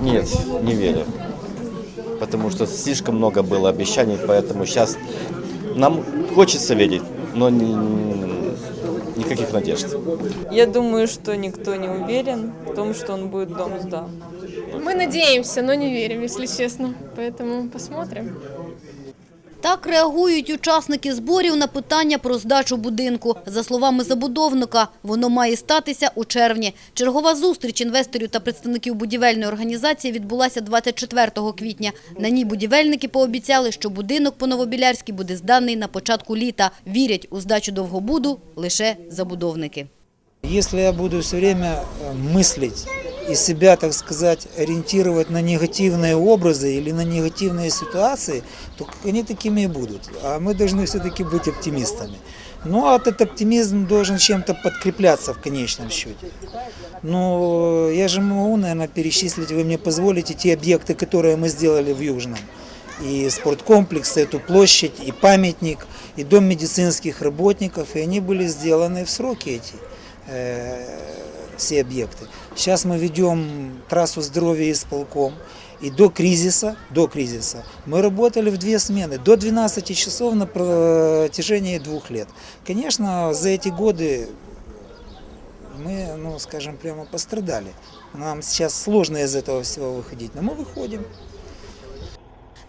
Нет, не верю. Потому что слишком много было обещаний, поэтому сейчас нам хочется верить, но ни- никаких надежд. Я думаю, что никто не уверен в том, что он будет дом сдан. Мы надеемся, но не верим, если честно. Поэтому посмотрим. Так реагують учасники зборів на питання про здачу будинку. За словами забудовника, воно має статися у червні. Чергова зустріч інвесторів та представників будівельної організації відбулася 24 квітня. На ній будівельники пообіцяли, що будинок по Новобілярській буде зданий на початку літа. Вірять у здачу довгобуду лише забудовники. Если я буду все время э, мыслить и себя, так сказать, ориентировать на негативные образы или на негативные ситуации, то они такими и будут. А мы должны все-таки быть оптимистами. Ну, а этот оптимизм должен чем-то подкрепляться в конечном счете. Но я же могу, наверное, перечислить, вы мне позволите, те объекты, которые мы сделали в Южном. И спорткомплекс, и эту площадь, и памятник, и дом медицинских работников, и они были сделаны в сроки эти э, все объекты. Сейчас мы ведем трассу здоровья исполком. И до кризиса, до кризиса мы работали в две смены, до 12 часов на протяжении двух лет. Конечно, за эти годы мы, ну, скажем, прямо пострадали. Нам сейчас сложно из этого всего выходить, но мы выходим.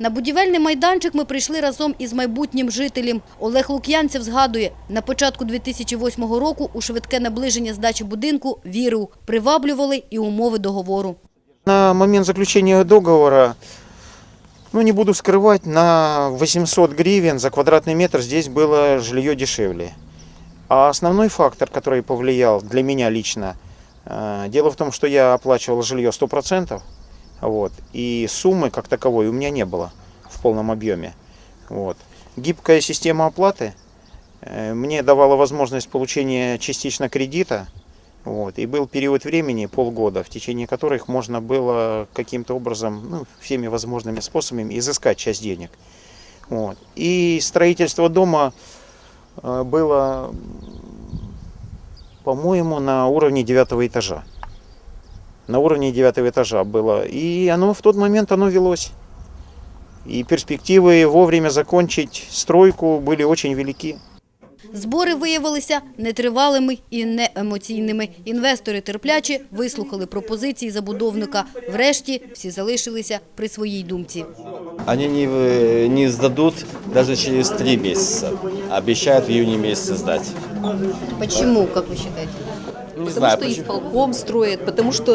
На будівельний майданчик ми прийшли разом із майбутнім жителем. Олег Лук'янцев згадує, на початку 2008 року у швидке наближення здачі будинку вірив, приваблювали і умови договору. На момент заключения договора, ну не буду скрывать, на 800 гривен за квадратный метр здесь было жилье дешевле. А основной фактор, который повлиял для меня лично, э, дело в том, что я оплачивал жилье 100%, вот, и суммы как таковой у меня не было в полном объеме. Вот. Гибкая система оплаты э, мне давала возможность получения частично кредита, вот, и был период времени, полгода, в течение которых можно было каким-то образом, ну, всеми возможными способами изыскать часть денег. Вот. И строительство дома э, было, по-моему, на уровне девятого этажа. На уровне девятого этажа было. И оно в тот момент оно велось. И перспективы вовремя закончить стройку были очень велики. Збори виявилися нетривалими і неемоційними. Інвестори терпляче вислухали пропозиції забудовника. Врешті всі залишилися при своїй думці. Они не, в- не сдадут даже через три месяца. Обещают в июне месяце сдать. Чому, як ви вважаєте? Не Потому знаю, что почему. исполком строит, потому что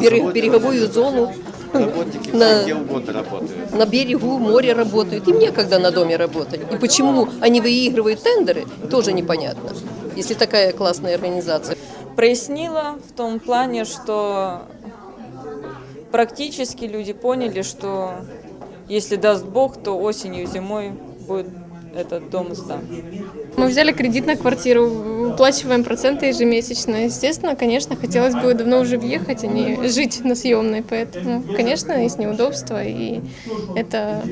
берег- береговую зону Работники на- где угодно работают. на берегу моря работают. Им некогда на доме работать. И почему они выигрывают тендеры, тоже непонятно. Если такая классная организация. Прояснила в том плане, что практически люди поняли, что если даст Бог, то осенью, зимой будет этот дом сдан. Мы взяли кредит на квартиру, выплачиваем проценты ежемесячно. Естественно, конечно, хотелось бы давно уже въехать, а не жить на съемной. Поэтому, конечно, есть неудобства. И это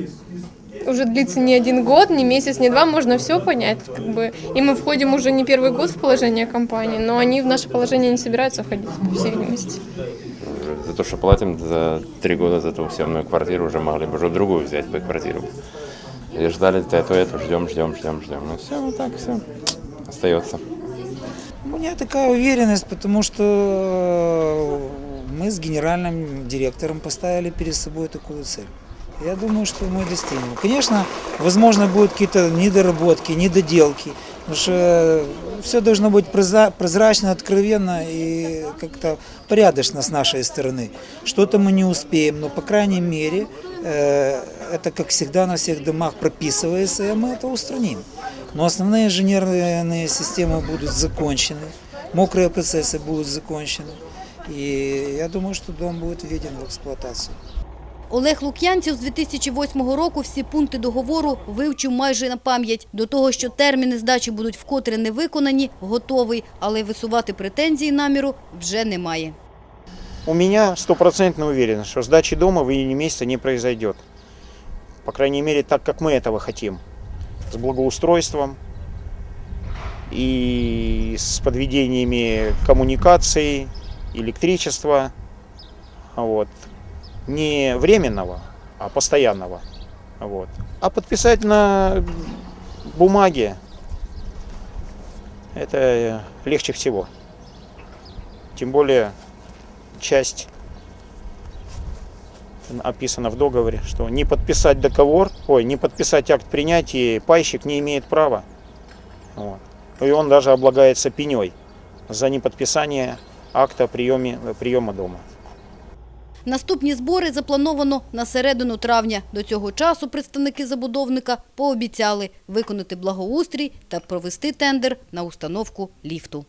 уже длится не один год, не месяц, не два, можно все понять. Как бы. И мы входим уже не первый год в положение компании, но они в наше положение не собираются входить, по всей видимости. За то, что платим за три года за ту съемную квартиру, уже могли бы уже другую взять бы квартиру. И ждали эту, эту, ждем, ждем, ждем, ждем. Ну все, вот так все остается. У меня такая уверенность, потому что э, мы с генеральным директором поставили перед собой такую цель. Я думаю, что мы достигнем. Конечно, возможно, будут какие-то недоработки, недоделки, потому что все должно быть прозра- прозрачно, откровенно и как-то порядочно с нашей стороны. Что-то мы не успеем, но, по крайней мере, э, это, как всегда, на всех домах прописывается, и мы это устраним. Но основные инженерные системы будут закончены, мокрые процессы будут закончены. И я думаю, что дом будет введен в эксплуатацию. Олег Лук'янців з 2008 року всі пункти договору вивчив майже на пам'ять. До того, що терміни здачі будуть вкотре не виконані, готовий, але висувати претензії наміру вже немає. У меня стопроцентно уверен, что сдачи дома в июне месяце не произойдет. По крайней мере, так, как мы этого хотим. С благоустройством и с подведениями коммуникаций, электричества. Вот. Не временного, а постоянного. Вот. А подписать на бумаге это э, легче всего. Тем более часть описана в договоре, что не подписать договор, ой, не подписать акт принятия пайщик не имеет права. Вот. И он даже облагается пеней за неподписание акта приеме, приема дома. Наступні збори заплановано на середину травня. До цього часу представники забудовника пообіцяли виконати благоустрій та провести тендер на установку ліфту.